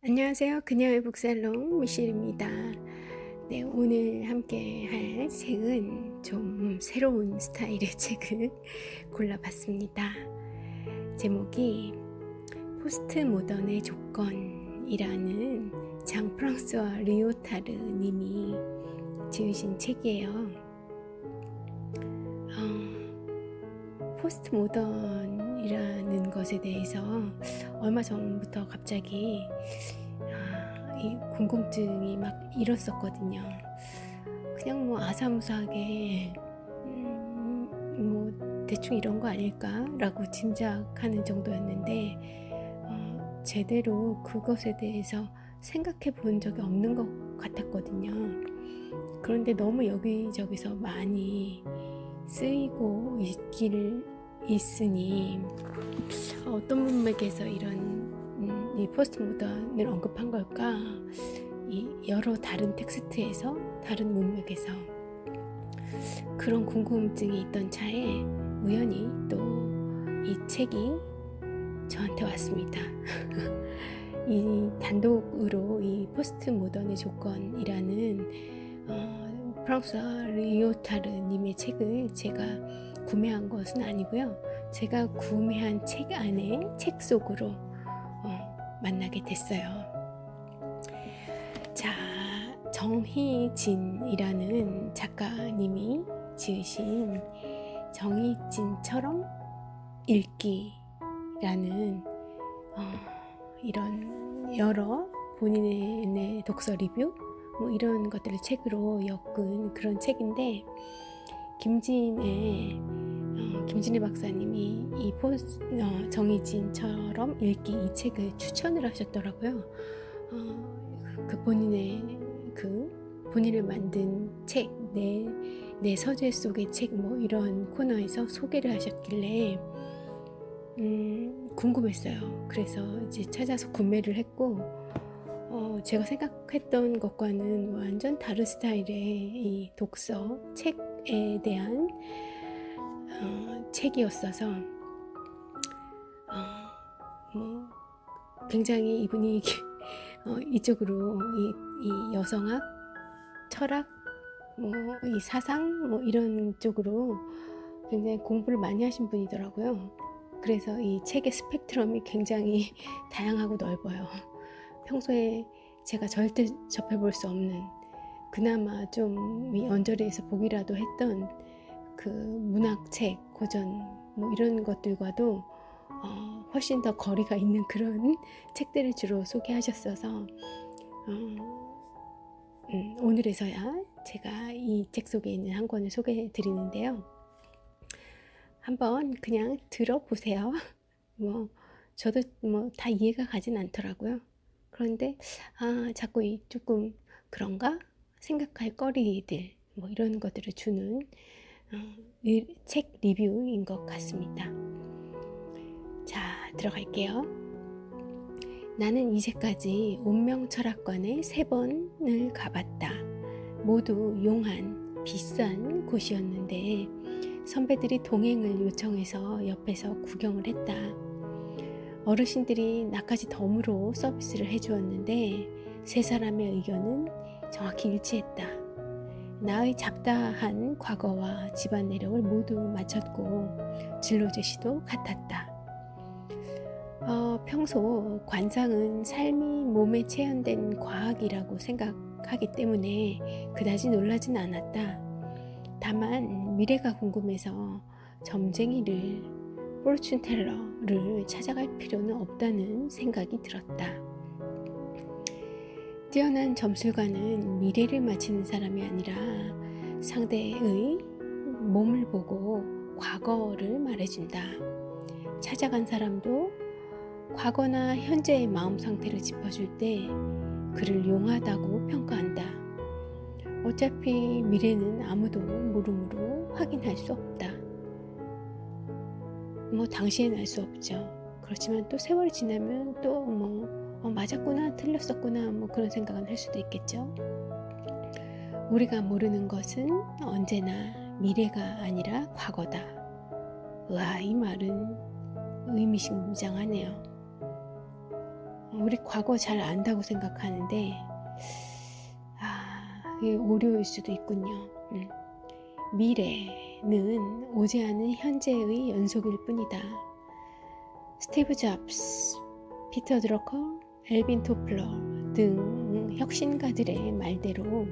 안녕하세요. 그녀의 북살롱 미실입니다. 네, 오늘 함께 할 책은 좀 새로운 스타일의 책을 골라봤습니다. 제목이 포스트 모던의 조건이라는 장 프랑스와 리오타르 님이 지으신 책이에요. 어, 포스트 모던 이라는 것에 대해서 얼마 전부터 갑자기 아, 이 궁금증이 막 일었었거든요. 그냥 뭐 아사무사하게 음, 뭐 대충 이런 거 아닐까라고 짐작하는 정도였는데 어, 제대로 그것에 대해서 생각해 본 적이 없는 것 같았거든요. 그런데 너무 여기저기서 많이 쓰이고 있기를 있으니 어떤 문맥에서 이런 음, 이 포스트 모던을 언급한 걸까? 이 여러 다른 텍스트에서 다른 문맥에서 그런 궁금증이 있던 차에 우연히 또 이 책이 저한테 왔습니다. 이 단독으로 이 포스트 모던의 조건이라는 어, 프랑스 리오타르님의 책을 제가 구매한 것은 아니고요. 제가 구매한 책 안에 책 속으로 어, 만나게 됐어요. 자, 정희진이라는 작가님이 지으신 정희진처럼 읽기라는 어, 이런 여러 본인의 독서 리뷰 뭐 이런 것들을 책으로 엮은 그런 책인데 어, 김진애 박사님이 이 포스, 어, 정희진처럼 읽기 이 책을 추천을 하셨더라고요. 어, 그 본인의 그 본인을 만든 책, 내, 내 서재 속의 책 뭐 이런 코너에서 소개를 하셨길래 음, 궁금했어요. 그래서 이제 찾아서 구매를 했고 어, 제가 생각했던 것과는 완전 다른 스타일의 이 독서 책에 대한 어, 책이었어서 어, 뭐 굉장히 이분이 어, 이쪽으로 이, 이 여성학, 철학, 뭐 이 사상 뭐 이런 쪽으로 굉장히 공부를 많이 하신 분이더라고요. 그래서 이 책의 스펙트럼이 굉장히 다양하고 넓어요. 평소에 제가 절대 접해볼 수 없는 그나마 좀이 언저리에서 보기라도 했던 그 문학책, 고전 뭐 이런 것들과도 어, 훨씬 더 거리가 있는 그런 책들을 주로 소개하셨어서 어, 음, 오늘에서야 제가 이 책 속에 있는 한 권을 소개해 드리는데요. 한번 그냥 들어보세요. 뭐 저도 뭐 다 이해가 가진 않더라고요. 그런데 아 자꾸 이 조금 그런가 생각할 거리들 뭐 이런 것들을 주는 책 리뷰인 것 같습니다. 자 들어갈게요. 나는 이제까지 운명 철학관에 세 번을 가봤다. 모두 용한 비싼 곳이었는데 선배들이 동행을 요청해서 옆에서 구경을 했다. 어르신들이 나까지 덤으로 서비스를 해주었는데 세 사람의 의견은 정확히 일치했다. 나의 잡다한 과거와 집안 내력을 모두 마쳤고 진로 제시도 같았다. 어, 평소 관상은 삶이 몸에 체현된 과학이라고 생각하기 때문에 그다지 놀라진 않았다. 다만 미래가 궁금해서 점쟁이를 포르춘 텔러를 찾아갈 필요는 없다는 생각이 들었다. 뛰어난 점술가는 미래를 맞히는 사람이 아니라 상대의 몸을 보고 과거를 말해준다. 찾아간 사람도 과거나 현재의 마음 상태를 짚어줄 때 그를 용하다고 평가한다. 어차피 미래는 아무도 모르므로 확인할 수 없다. 뭐 당시엔 알 수 없죠. 그렇지만 또 세월이 지나면 또뭐 어, 맞았구나 틀렸었구나 뭐 그런 생각은 할 수도 있겠죠. 우리가 모르는 것은 언제나 미래가 아니라 과거다. 와, 이 말은 의미심장하네요. 우리 과거 잘 안다고 생각하는데 아 이게 오류일 수도 있군요. 음. 미래는 오지 않은 현재의 연속일 뿐이다. 스티브 잡스, 피터 드러커, 엘빈 토플러 등 혁신가들의 말대로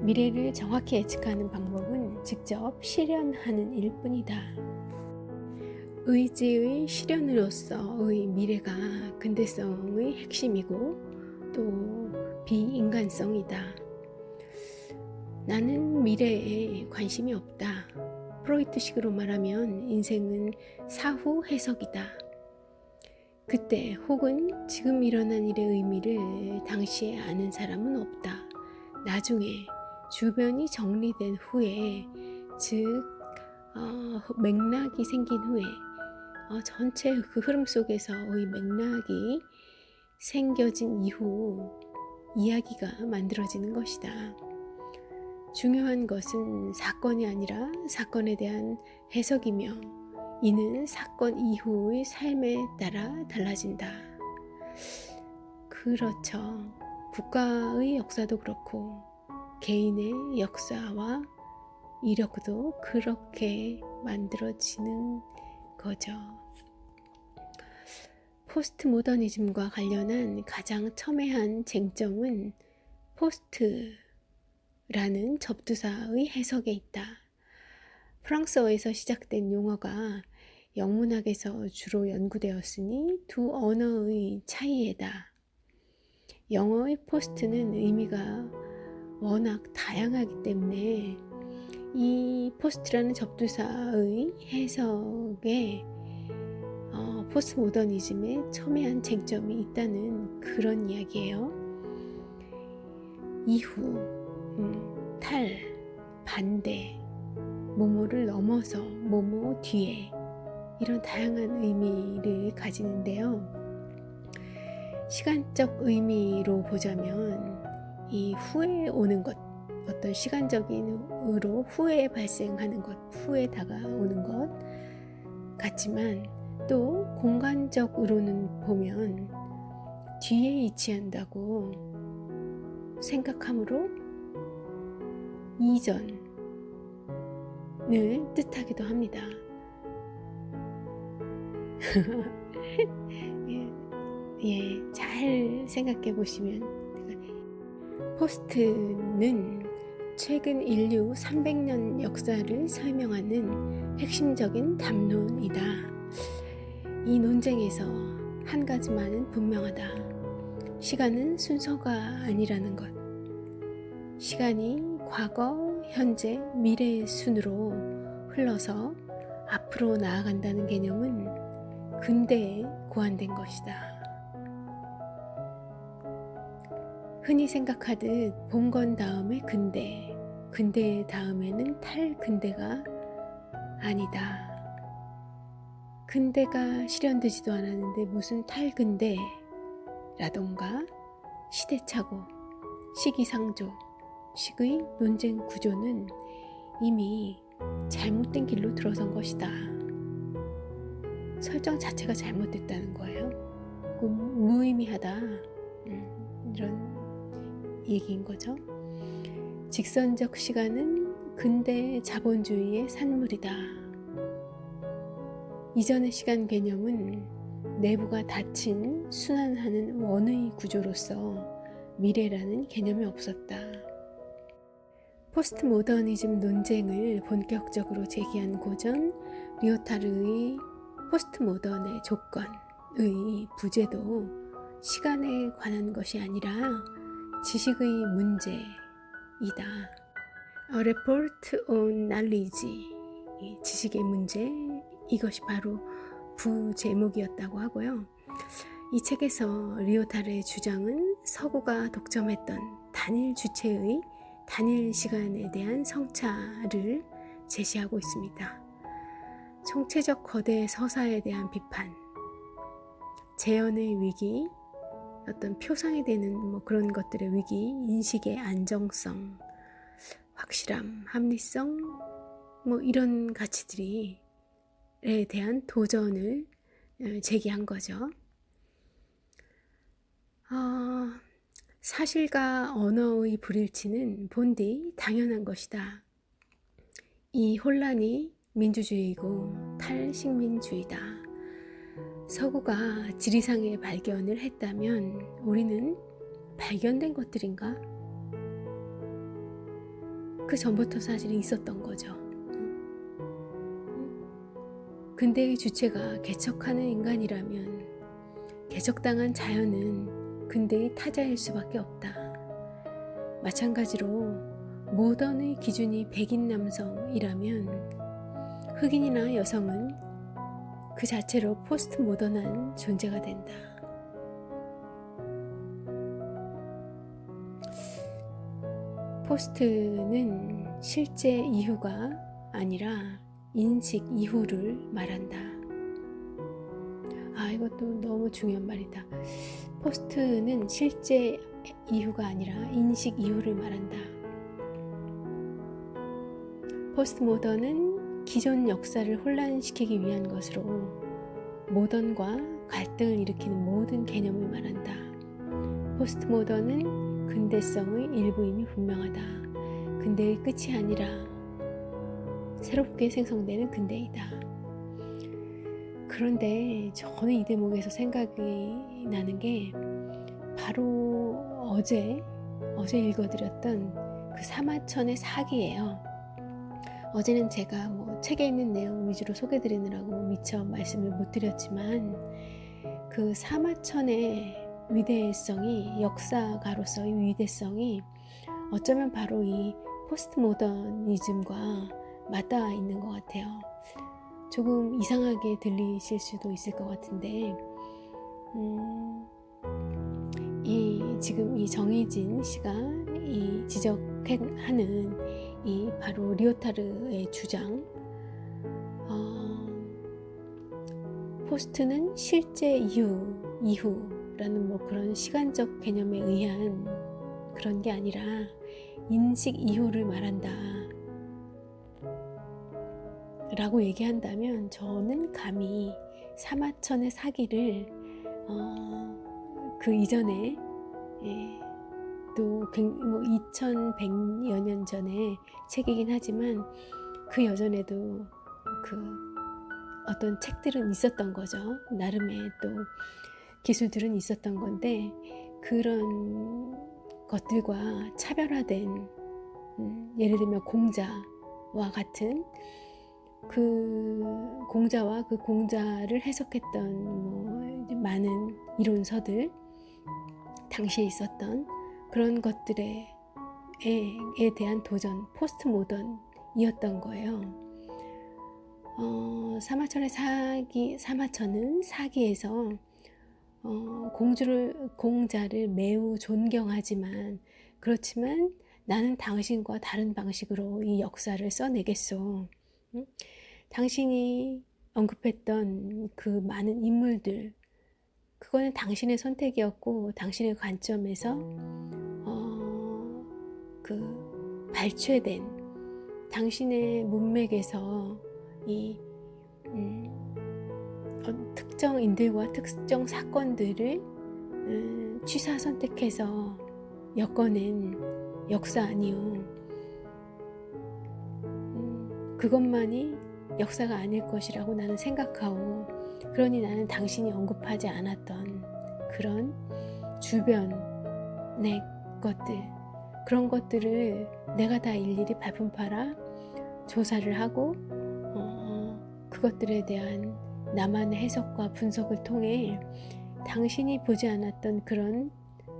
미래를 정확히 예측하는 방법은 직접 실현하는 일 뿐이다. 의지의 실현으로서의 미래가 근대성의 핵심이고 또 비인간성이다. 나는 미래에 관심이 없다. 프로이트식으로 말하면 인생은 사후 해석이다. 그때 혹은 지금 일어난 일의 의미를 당시에 아는 사람은 없다. 나중에 주변이 정리된 후에, 즉, 어, 맥락이 생긴 후에, 어, 전체 그 흐름 속에서의 맥락이 생겨진 이후 이야기가 만들어지는 것이다. 중요한 것은 사건이 아니라 사건에 대한 해석이며 이는 사건 이후의 삶에 따라 달라진다. 그렇죠. 국가의 역사도 그렇고 개인의 역사와 이력도 그렇게 만들어지는 거죠. 포스트 모더니즘과 관련한 가장 첨예한 쟁점은 포스트라는 접두사의 해석에 있다. 프랑스어에서 시작된 용어가 영문학에서 주로 연구되었으니 두 언어의 차이에다. 영어의 포스트는 의미가 워낙 다양하기 때문에 이 포스트라는 접두사의 해석에 어, 포스트 모더니즘에 첨예한 쟁점이 있다는 그런 이야기예요. 이후, 음, 탈, 반대, 모모를 넘어서 모모 뒤에 이런 다양한 의미를 가지는데요. 시간적 의미로 보자면 이 후에 오는 것, 어떤 시간적인 으로 후에 발생하는 것, 후에 다가오는 것 같지만 또 공간적으로는 보면 뒤에 위치한다고 생각하므로 이전 을 뜻하기도 합니다. 예, 예, 잘 생각해 보시면 포스트는 최근 인류 300년 역사를 설명하는 핵심적인 담론이다. 이 논쟁에서 한 가지만은 분명하다. 시간은 순서가 아니라는 것. 시간이 과거, 현재, 미래의 순으로 흘러서 앞으로 나아간다는 개념은 근대에 고안된 것이다. 흔히 생각하듯 본 건 다음에 근대, 근대 다음에는 탈근대가 아니다. 근대가 실현되지도 않았는데 무슨 탈근대라던가 시대착오, 시기상조, 식의 논쟁 구조는 이미 잘못된 길로 들어선 것이다. 설정 자체가 잘못됐다는 거예요. 그 무의미하다. 음, 이런 얘기인 거죠. 직선적 시간은 근대 자본주의의 산물이다. 이전의 시간 개념은 내부가 닫힌 순환하는 원의 구조로서 미래라는 개념이 없었다. 포스트 모더니즘 논쟁을 본격적으로 제기한 고전 리오타르의 포스트 모던의 조건의 부제도 시간에 관한 것이 아니라 지식의 문제이다. A report on knowledge. 지식의 문제. 이것이 바로 부제목이었다고 하고요. 이 책에서 리오타르의 주장은 서구가 독점했던 단일 주체의 단일 시간에 대한 성찰을 제시하고 있습니다. 총체적 거대 서사에 대한 비판, 재현의 위기, 어떤 표상이 되는 뭐 그런 것들의 위기, 인식의 안정성, 확실함, 합리성, 뭐 이런 가치들이에 대한 도전을 어, 제기한 거죠. 아, 사실과 언어의 불일치는 본디 당연한 것이다. 이 혼란이 민주주의고 탈식민주의다. 서구가 지리상의 발견을 했다면 우리는 발견된 것들인가? 그 전부터 사실은 있었던 거죠. 근대의 주체가 개척하는 인간이라면 개척당한 자연은 근대의 타자일 수밖에 없다. 마찬가지로 모던의 기준이 백인 남성이라면 흑인이나 여성은 그 자체로 포스트 모던한 존재가 된다. 포스트는 실제 이후가 아니라 인식 이후를 말한다. 아, 이것도 너무 중요한 말이다. 포스트는 실제 이후가 아니라 인식 이후를 말한다. 포스트 모던은 기존 역사를 혼란시키기 위한 것으로 모던과 갈등을 일으키는 모든 개념을 말한다. 포스트 모던은 근대성의 일부임이 분명하다. 근대의 끝이 아니라 새롭게 생성되는 근대이다. 그런데 저는 이 대목에서 생각이 나는 게 바로 어제 어제 읽어드렸던 그 사마천의 사기예요. 어제는 제가 뭐 책에 있는 내용 위주로 소개드리느라고 미처 말씀을 못 드렸지만 그 사마천의 위대성이 역사가로서의 위대성이 어쩌면 바로 이 포스트 모더니즘과 맞닿아 있는 것 같아요. 조금 이상하게 들리실 수도 있을 것 같은데, 음, 이 지금 이 정희진 씨가 이 지적하는 이 바로 리오타르의 주장, 어, 포스트는 실제 이후 이후 라는 뭐 그런 시간적 개념에 의한 그런 게 아니라 인식 이후를 말한다. 라고 얘기한다면 저는 감히 사마천의 사기를 어, 그 이전에 예, 또뭐 2100여 년 전에 책이긴 하지만 그 여전에도 그 어떤 책들은 있었던 거죠. 나름의 또 기술들은 있었던 건데 그런 것들과 차별화된 음, 예를 들면 공자와 같은 그 공자와 그 공자를 해석했던 뭐 많은 이론서들 당시에 있었던 그런 것들에 에 대한 도전 포스트 모던이었던 거예요. 어, 사마천의 사기 사마천은 사기에서 어, 공주를 공자를 매우 존경하지만 그렇지만 나는 당신과 다른 방식으로 이 역사를 써내겠소. 응? 당신이 언급했던 그 많은 인물들 그거는 당신의 선택이었고 당신의 관점에서 어, 그 발췌된 당신의 문맥에서 이 음, 특정 인들과 특정 사건들을 음, 취사 선택해서 엮어낸 역사 아니요. 음, 그것만이 역사가 아닐 것이라고 나는 생각하고 그러니 나는 당신이 언급하지 않았던 그런 주변의 것들 그런 것들을 내가 다 일일이 발품 팔아 조사를 하고 어, 그것들에 대한 나만의 해석과 분석을 통해 당신이 보지 않았던 그런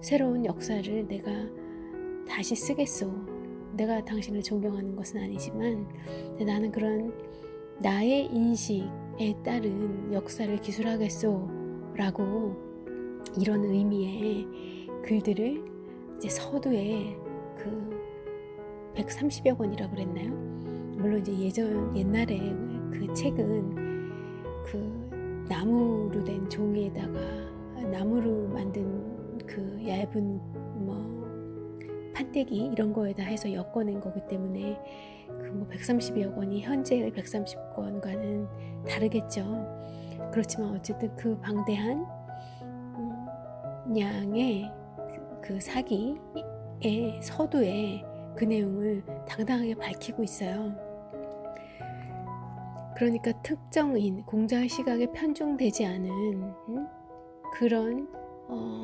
새로운 역사를 내가 다시 쓰겠소. 내가 당신을 존경하는 것은 아니지만 나는 그런 나의 인식에 따른 역사를 기술하겠소. 라고 이런 의미의 글들을 이제 서두에 그 130여 권이라고 그랬나요? 물론 이제 예전 옛날에 그 책은 그 나무로 된 종이에다가 나무로 만든 그 얇은 뭐 판때기 이런 거에다 해서 엮어낸 거기 때문에 그뭐 130여 권이 현재의 130권과는 다르겠죠. 그렇지만 어쨌든 그 방대한 음, 양의 그 사기의 서두에 그 내용을 당당하게 밝히고 있어요. 그러니까 특정인 공자의 시각에 편중되지 않은 음? 그런 어,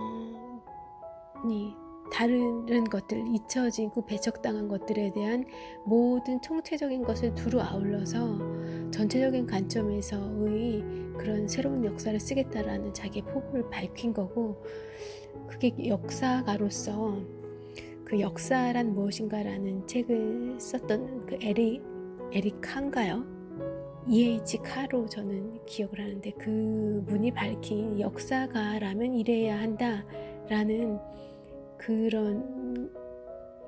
이 다른 것들 잊혀지고 배척당한 것들에 대한 모든 총체적인 것을 두루 아울러서 전체적인 관점에서의 그런 새로운 역사를 쓰겠다라는 자기의 포부를 밝힌 거고 그게 역사가로서 그 역사란 무엇인가라는 책을 썼던 그 에리 에릭 칸가요? E.H. 카로 저는 기억을 하는데 그분이 밝힌 역사가라면 이래야 한다라는 그런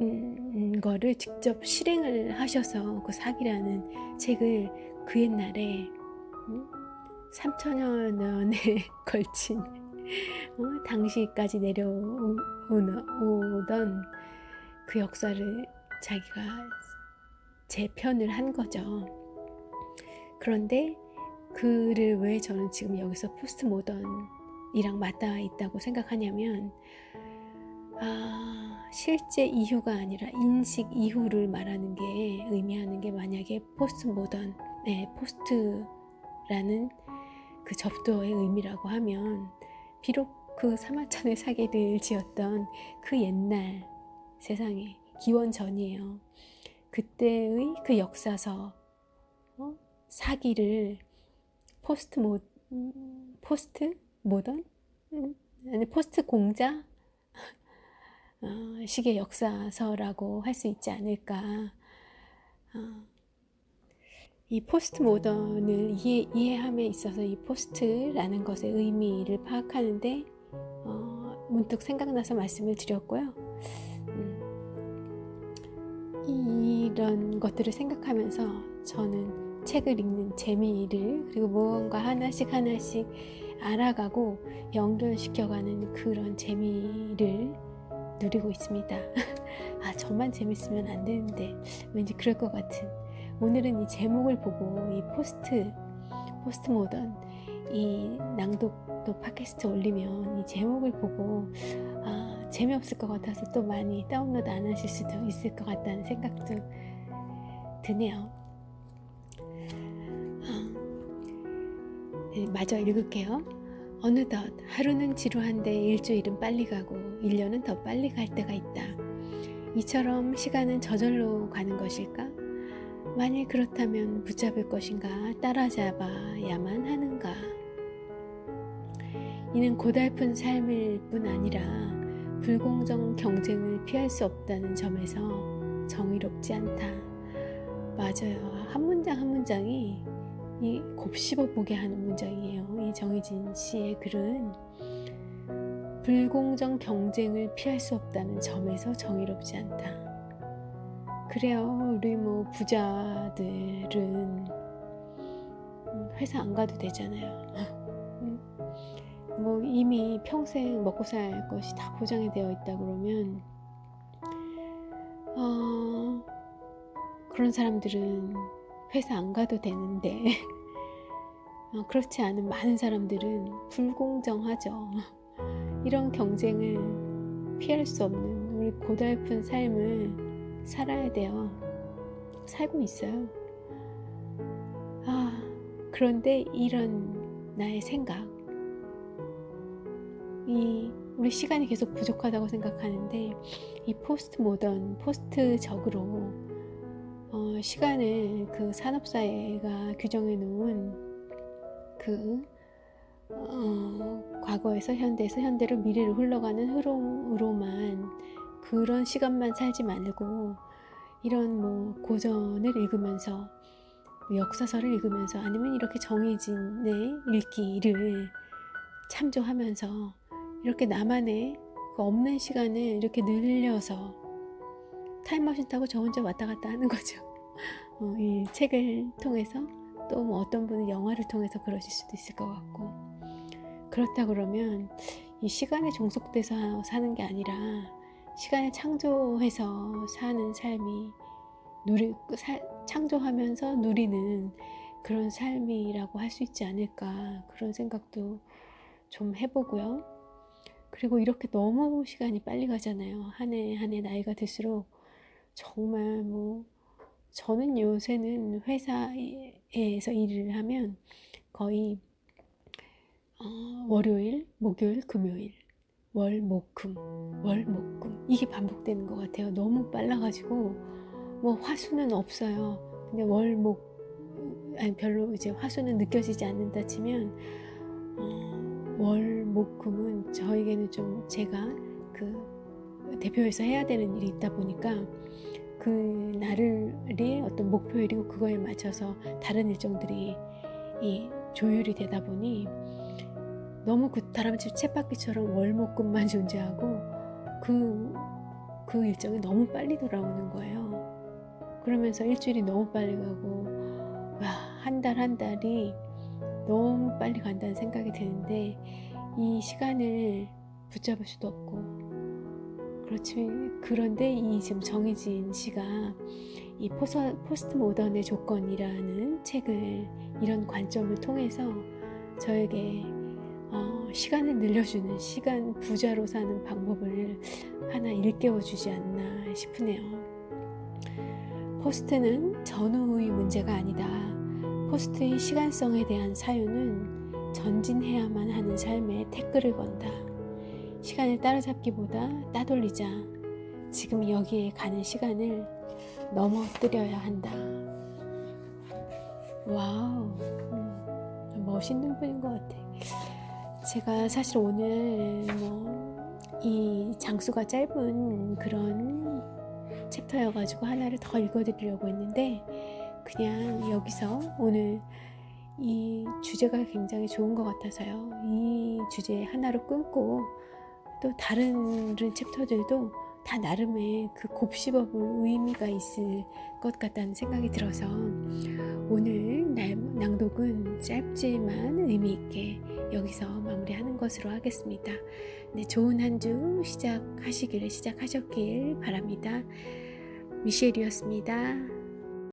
음, 거를 직접 실행을 하셔서 그 사기라는 책을 그 옛날에 음, 3천여 년에 걸친 어, 당시까지 내려오던 그 역사를 자기가 재편을 한 거죠. 그런데 그를 왜 저는 지금 여기서 포스트 모던이랑 맞닿아 있다고 생각하냐면 아, 실제 이후가 아니라 인식 이후를 말하는 게 의미하는 게 만약에 포스트 모던, 네, 포스트라는 그 접도의 의미라고 하면 비록 그 사마천의 사기를 지었던 그 옛날 세상에 기원 전이에요. 그때의 그 역사서 어? 사기를 포스트 모 음, 포스트 모던 음, 아니 포스트 공자 어, 식의 역사서라고 할 수 있지 않을까. 어, 이 포스트 모던을 이해, 이해 함에 있어서 이 포스트라는 것의 의미를 파악하는데 어, 문득 생각나서 말씀을 드렸고요. 음, 이런 것들을 생각하면서 저는 책을 읽는 재미를 그리고 무언가 하나씩 하나씩 알아가고 연결시켜가는 그런 재미를 누리고 있습니다. 아, 저만 재밌으면 안 되는데 왠지 그럴 것 같은. 오늘은 이 제목을 보고 이 포스트, 포스트 모던 이 낭독도 팟캐스트 올리면 이 제목을 보고 아, 재미없을 것 같아서 또 많이 다운로드 안 하실 수도 있을 것 같다는 생각도 드네요. 아, 네, 마저 읽을게요. 어느덧 하루는 지루한데 일주일은 빨리 가고 1년은 더 빨리 갈 때가 있다. 이처럼 시간은 저절로 가는 것일까? 만일 그렇다면 붙잡을 것인가 따라잡아야만 하는가? 이는 고달픈 삶일 뿐 아니라 불공정 경쟁을 피할 수 없다는 점에서 정의롭지 않다. 맞아요. 한 문장 한 문장이 이 곱씹어 보게 하는 문장이에요. 이 정희진 씨의 글은 불공정 경쟁을 피할 수 없다는 점에서 정의롭지 않다. 그래요. 우리 뭐 부자들은 음, 회사 안 가도 되잖아요. 음, 뭐 이미 평생 먹고 살 것이 다 보장이 되어 있다 그러면 어, 그런 사람들은 회사 안 가도 되는데 어, 그렇지 않은 많은 사람들은 불공정하죠. 이런 경쟁을 피할 수 없는 우리 고달픈 삶을 살아야 돼요. 살고 있어요. 아, 그런데 이런 나의 생각, 이 우리 시간이 계속 부족하다고 생각하는데 이 포스트 모던, 포스트적으로 어, 시간을 그 산업사회가 규정해 놓은 그 어, 과거에서 현대에서 현대로 미래로 흘러가는 흐름으로만 그런 시간만 살지 말고 이런 뭐 고전을 읽으면서 뭐 역사서를 읽으면서 아니면 이렇게 정해진의 읽기를 참조하면서 이렇게 나만의 그 없는 시간을 이렇게 늘려서 타임머신 타고 저 혼자 왔다 갔다 하는 거죠. 어, 이 책을 통해서 또 뭐 어떤 분은 영화를 통해서 그러실 수도 있을 것 같고 그렇다 그러면 이 시간에 종속돼서 사는 게 아니라 시간을 창조해서 사는 삶이 누리 사, 창조하면서 누리는 그런 삶이라고 할 수 있지 않을까 그런 생각도 좀 해보고요. 그리고 이렇게 너무 시간이 빨리 가잖아요. 한 해 한 해 나이가 들수록 정말 뭐 저는 요새는 회사에서 일을 하면 거의 어, 월요일, 목요일, 금요일, 월, 목, 금, 월, 목, 금 이게 반복되는 것 같아요. 너무 빨라가지고 뭐 화수는 없어요. 근데 월, 목 아니 별로 이제 화수는 느껴지지 않는다 치면 어, 월, 목, 금은 저에게는 좀 제가 그 대표에서 해야 되는 일이 있다 보니까 그 날이 어떤 목표일이고 그거에 맞춰서 다른 일정들이 이 조율이 되다 보니 너무 그 다람쥐 쳇바퀴처럼 월목금만 존재하고 그, 그 일정이 너무 빨리 돌아오는 거예요. 그러면서 일주일이 너무 빨리 가고 와, 한 달한 달이 너무 빨리 간다는 생각이 드는데 이 시간을 붙잡을 수도 없고 그렇지 그런데 이 지금 정해진 시가 이 포서, 포스트 모던의 조건이라는 책을 이런 관점을 통해서 저에게 어, 시간을 늘려주는 시간 부자로 사는 방법을 하나 일깨워 주지 않나 싶으네요. 포스트는 전후의 문제가 아니다. 포스트의 시간성에 대한 사유는 전진해야만 하는 삶에 태클을 건다. 시간을 따라잡기보다 따돌리자. 지금 여기에 가는 시간을 넘어뜨려야 한다. 와우, 음, 멋있는 분인 것 같아. 제가 사실 오늘 뭐 이 장수가 짧은 그런 챕터여가지고 하나를 더 읽어드리려고 했는데 그냥 여기서 오늘 이 주제가 굉장히 좋은 것 같아서요. 이 주제 하나로 끊고 또 다른 챕터들도 다 나름의 그 곱씹어 볼 의미가 있을 것 같다는 생각이 들어서 오늘 낭독은 짧지만 의미 있게 여기서 마무리하는 것으로 하겠습니다. 네, 좋은 한 주 시작하시기를 시작하셨길 바랍니다. 미셸이었습니다.